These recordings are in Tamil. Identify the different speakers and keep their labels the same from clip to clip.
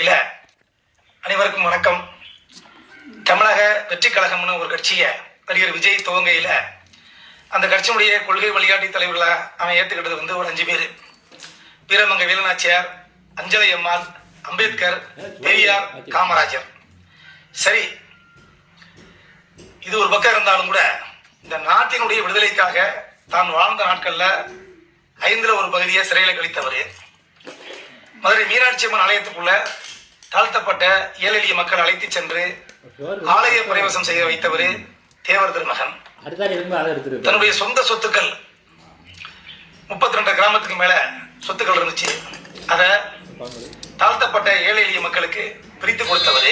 Speaker 1: இல்ல. அனைவருக்கும் வணக்கம். தமிழக வெற்றி கழகம்னு ஒரு கட்சியை நடிகர் விஜய் துவங்கையில அந்த கட்சியினுடைய கொள்கை வழிகாட்டி தலைவர்களா அவன் ஏத்துக்கிட்டது வந்து ஒரு அஞ்சு பேர். வீரமங்க வேலுநாச்சியார் அஞ்சலை அம்மாள் அம்பேத்கர் பெரியார் காமராஜர். சரி. இது ஒரு பக்கம் இருந்தாலும் கூட இந்த நாட்டினுடைய விடுதலைக்காக தான் வாழ்ந்த நாட்கள்ல ஐந்துல ஒரு பகுதியை சிறையில் கழித்தவர். மதுரை மீனாட்சி அம்மன் ஆலயத்துக்குள்ள தாழ்த்தப்பட்ட ஏழை எளிய மக்கள் அழைத்து சென்று ஆலய பிரவேசம் செய்ய வைத்தவர் தேவர் திருமகன்
Speaker 2: எடுத்துருக்கு
Speaker 1: தன்னுடைய சொந்த சொத்துக்கள் முப்பத்தி ரெண்டு கிராமத்துக்கு மேல சொத்துக்கள் இருந்துச்சு. அத தாழ்த்தப்பட்ட ஏழை எளிய மக்களுக்கு பிரித்து கொடுத்தவர்.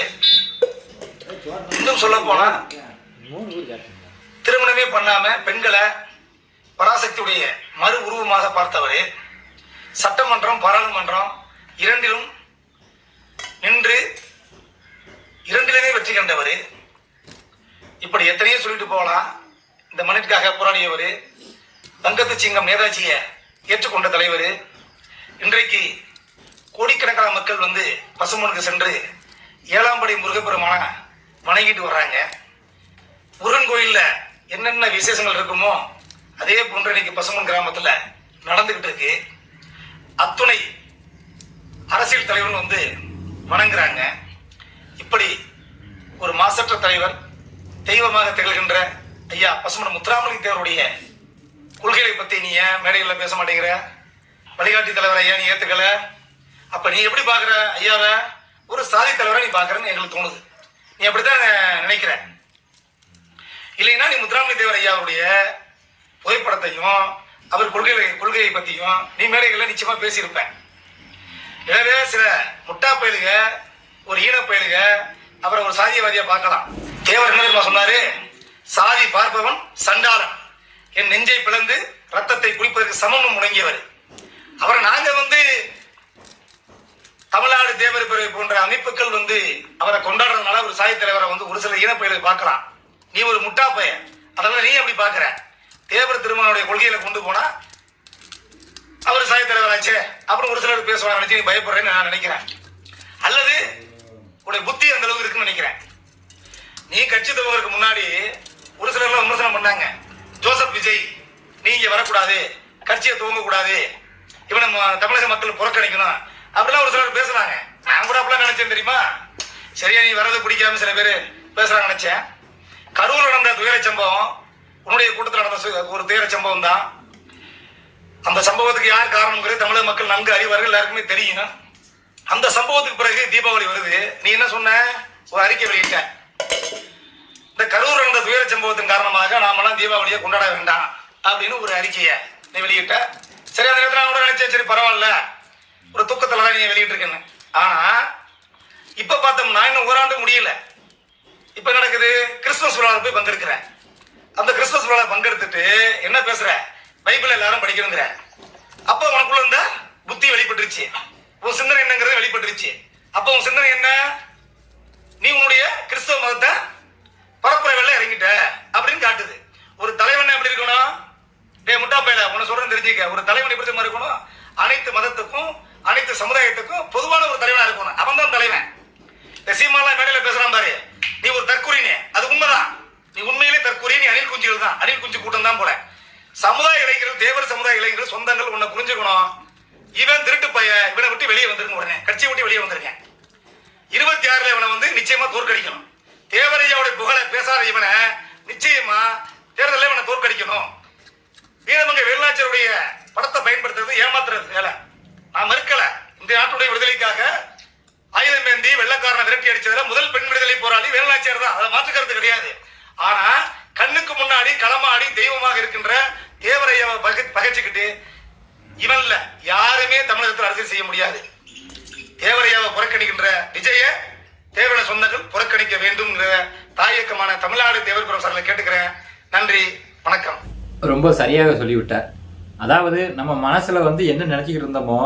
Speaker 1: இன்னும் சொல்ல போனா திருமணமே பண்ணாம பெண்களை பராசக்தியுடைய மறு உருவமாக பார்த்தவர். சட்டமன்றம் பாராளுமன்றம் இரண்டிலும் நின்று இரண்டிலுமே இப்படி எத்தனையோ சொல்லிட்டு போகலாம். இந்த மண்ணிற்காக போராடியவர் தங்கத்து சிங்கம் நேதாஜியை ஏற்றுக்கொண்ட தலைவர் இன்றைக்கு கோடிக்கணக்கான மக்கள் வந்து பசுமனுக்கு சென்று ஏழாம்படை முருகப்பெருமான வணங்கிட்டு வர்றாங்க. முருகன் கோயிலில் என்னென்ன விசேஷங்கள் இருக்குமோ அதே போன்று இன்னைக்கு பசுமன் கிராமத்தில் நடந்துக்கிட்டு இருக்கு. அத்துணை அரசியல் தலைவர்கள் வந்து வணங்குறாங்க. இப்படி ஒரு தலைவர் தெய்வமாக திகழ்கின்ற ஐயா பசுமன் முத்துராமலிங்க தேவருடைய கொள்கைகளை பத்தி நீ ஏன் மேடைகளில் பேச மாட்டேங்கிற? வழிகாட்டி தலைவரை ஏன் நீ ஏத்துக்கல? அப்ப நீ எப்படி பாக்குற ஐயாவை? ஒரு சாதி தலைவரை நீ பாக்குறன்னு எங்களுக்கு தோணுது. நீ அப்படித்தான் நினைக்கிற. இல்லைன்னா நீ முத்துராமலிங்க தேவர் ஐயாவுடைய புகைப்படத்தையும் அவர் கொள்கை கொள்கையை பத்தியும் நீ மேடைகளில் நிச்சயமா பேசியிருப்பேன் எனவே சில முட்டா பயலுக ஒரு ஈன பயலுக அவரை ஒரு சாதியவாதியா பார்க்கலாம். தேவர் என்ன சொன்னாரு? சாதி பார்ப்பவன் சண்டாளன். என் நெஞ்சை பிளந்து ரத்தத்தை குளிப்பதற்கு சமமும் முடங்கியவர். அவரை நாங்க வந்து தமிழ்நாடு தேவர் பிரிவு போன்ற அமைப்புகள் வந்து அவரை கொண்டாடுறதுனால ஒரு சாதி தலைவரை வந்து ஒரு சில ஈனப்பயிலை பார்க்கலாம். நீ ஒரு முட்டா பையன். அதனால நீ அப்படி பாக்குற தேவர் திருமணனுடைய கொள்கையில கொண்டு போனா அவர் சாய தலைவராச்சே. அப்புறம் ஒரு சிலர் பேசுவாங்க நினைச்சு நீ பயப்படுறேன்னு நான் நினைக்கிறேன். அல்லது உடைய புத்தி அந்த அளவுக்கு இருக்குன்னு நினைக்கிறேன். நீ கட்சி துவங்கறதுக்கு முன்னாடி ஒரு சிலர்லாம் விமர்சனம் பண்ணாங்க. ஜோசப் விஜய் நீ இங்க வரக்கூடாது கட்சியை துவங்க கூடாது இவனை ம- தமிழக மக்கள் புறக்கணிக்கணும் அப்படிலாம் ஒரு சிலர் பேசுறாங்க நான் கூட அப்படிலாம் நினைச்சேன் தெரியுமா? சரியா நீ வரதை பிடிக்காம சில பேர் பேசுறாங்க நினைச்சேன். கரூர் நடந்த துயர சம்பவம் உன்னுடைய கூட்டத்தில் நடந்த சு- ஒரு துயர சம்பவம் தான் அந்த சம்பவத்துக்கு யார் காரணம்ங்கிறது தமிழக மக்கள் நன்கு அறிவார்கள் எல்லாருக்குமே தெரியும். அந்த சம்பவத்துக்கு பிறகு தீபாவளி வருது. நீ என்ன சொன்ன? ஒரு அறிக்கை வெளியிட்ட. இந்த கரூர் நடந்த துயர சம்பவத்தின் காரணமாக நாமெல்லாம் தீபாவளியை கொண்டாட வேண்டாம் அப்படின்னு ஒரு அறிக்கையை நீ வெளியிட்ட. சரி அந்த நேரத்தில் நான் கூட நினைச்சேன். சரி பரவாயில்ல. ஒரு தூக்கத்தில் தான் நீ வெளியிட்டிருக்கேன்னு. ஆனா இப்ப பார்த்தோம்னா இன்னும் ஓராண்டு முடியல. இப்ப நடக்குது? கிறிஸ்துமஸ் விழாவில் போய் பங்கெடுக்கிறேன் அந்த கிறிஸ்துமஸ் விழாவில் பங்கெடுத்துட்டு என்ன பேசுற? பைபிள் எல்லாரும் படிக்கணுங்கிற. அப்போ உனக்குள்ள இருந்த புத்தி வெளிப்பட்டுருச்சு. உன் சிந்தனை என்னங்கிறது வெளிப்பட்டுருச்சு. அப்போ உன் சிந்தனை என்ன? நீ உன்னுடைய கிறிஸ்தவ மதத்தை பரப்புரை இறங்கிட்ட அப்படின்னு காட்டுது. ஒரு தலைவன் எப்படி இருக்கணும்? டே முட்டா பையில உன்னை சொல்றேன் தெரிஞ்சுக்க. ஒரு தலைவன் எப்படி மாதிரி இருக்கணும்? அனைத்து மதத்துக்கும் அனைத்து சமுதாயத்துக்கும் பொதுவான ஒரு தலைவனா இருக்கணும். அவன் தான் தலைவன். இந்த சீமாலாம் மேடையில் பேசுறான் பாரு. நீ ஒரு தற்கொலைனே அது உண்மைதான். நீ உண்மையிலே தற்கூறிய நீ அணில் குஞ்சுகள் தான். அணில் குஞ்சு கூட்டம் தான் போல. சமுதாய இளைஞர்கள் தேவர் சமுதாய இளைஞர்கள் சொந்தங்கள் உன்னை புரிஞ்சுக்கணும். இவன் திருட்டு பைய இவனை விட்டு வெளியே வந்துருங்க உடனே. கட்சியை விட்டு வெளியே வந்திருக்கேன். இருபத்தி ஆறுல இவனை வந்து நிச்சயமா தோற்கடிக்கணும். தேவரையாவுடைய புகழை பேசாத இவனை நிச்சயமா தேர்தலில் இவனை தோற்கடிக்கணும். வீரமங்க வேலுநாச்சியருடைய படத்தை பயன்படுத்துறது ஏமாத்துறது வேலை. நான் மறுக்கல. இந்த நாட்டுடைய விடுதலைக்காக ஆயுதம் ஏந்தி வெள்ளக்காரனை விரட்டி அடிச்சதுல முதல் பெண் விடுதலை போராளி வேலுநாச்சியார் தான். அதை மாற்றுக்கிறது கிடையாது. ஆனா கண்ணுக்கு முன்னாடி களமாடி தெய்வமாக இருக்கின்ற தேவரையாவை பகை- பகைச்சுக்கிட்டு இவன்ல யாருமே தமிழகத்தில் அரசியல் செய்ய முடியாது. தேவரையாவை புறக்கணிக்கின்ற விஜய தேவர சொந்தங்கள் புறக்கணிக்க வேண்டும்ங்கிற தாயக்கமான தமிழ்நாடு தேவர் பிரசாரில் கேட்டுக்கிறேன். நன்றி வணக்கம்.
Speaker 2: ரொம்ப சரியாக சொல்லிவிட்டார் அதாவது நம்ம மனசுல வந்து என்ன நினைச்சிக்கிட்டு இருந்தோமோ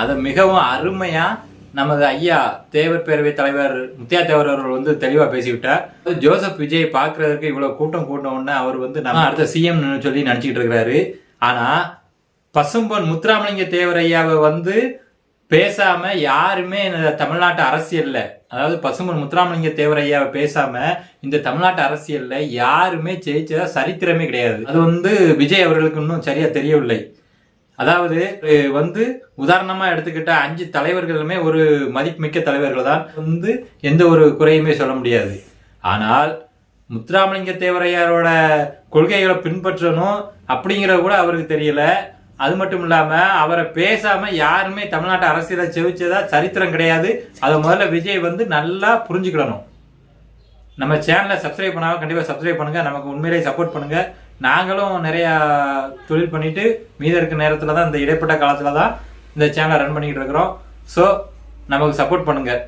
Speaker 2: அதை மிகவும் அருமையா நமது ஐயா தேவர் பேரவை தலைவர் முத்தியா தேவர் அவர்கள் வந்து தெளிவா பேசிவிட்டார் ஜோசப் விஜய் பார்க்கறதுக்கு இவ்வளவு கூட்டம் கூட்டின உடனே அவர் வந்து நம்ம அடுத்த சிஎம் சொல்லி நினச்சிக்கிட்டு இருக்கிறாரு. ஆனா பசும்பொன் முத்துராமலிங்க தேவர் ஐயாவை வந்து பேசாம யாருமே இந்த தமிழ்நாட்டு அரசியல்ல அதாவது பசுமன் முத்துராமலிங்க தேவரையாவை பேசாம இந்த தமிழ்நாட்டு அரசியல்ல யாருமே ஜெயிச்சதா சரித்திரமே கிடையாது. அது வந்து விஜய் அவர்களுக்கு இன்னும் சரியா தெரியவில்லை. அதாவது வந்து உதாரணமா எடுத்துக்கிட்ட அஞ்சு தலைவர்களுமே ஒரு மதிப்புமிக்க தலைவர்கள் தான். வந்து எந்த ஒரு குறையுமே சொல்ல முடியாது. ஆனால் முத்துராமலிங்க தேவரையாரோட கொள்கைகளை பின்பற்றணும் அப்படிங்கிறது கூட அவருக்கு தெரியல. அது மட்டும் இல்லாம அவரை பேசாம யாருமே தமிழ்நாட்டு அரசியலை செவிச்சதா சரித்திரம் கிடையாது. அதை முதல்ல விஜய் வந்து நல்லா புரிஞ்சுக்கிடணும். நம்ம சேனலை சப்ஸ்கிரைப் பண்ணாமல் கண்டிப்பாக சப்ஸ்கிரைப் பண்ணுங்க. நமக்கு உண்மையிலேயே சப்போர்ட் பண்ணுங்க. நாங்களும் நிறையா தொழில் பண்ணிட்டு மீத இருக்க நேரத்தில் தான் இந்த இடைப்பட்ட காலத்தில் தான் இந்த சேனலை ரன் பண்ணிக்கிட்டு இருக்கிறோம். ஸோ நமக்கு சப்போர்ட் பண்ணுங்கள்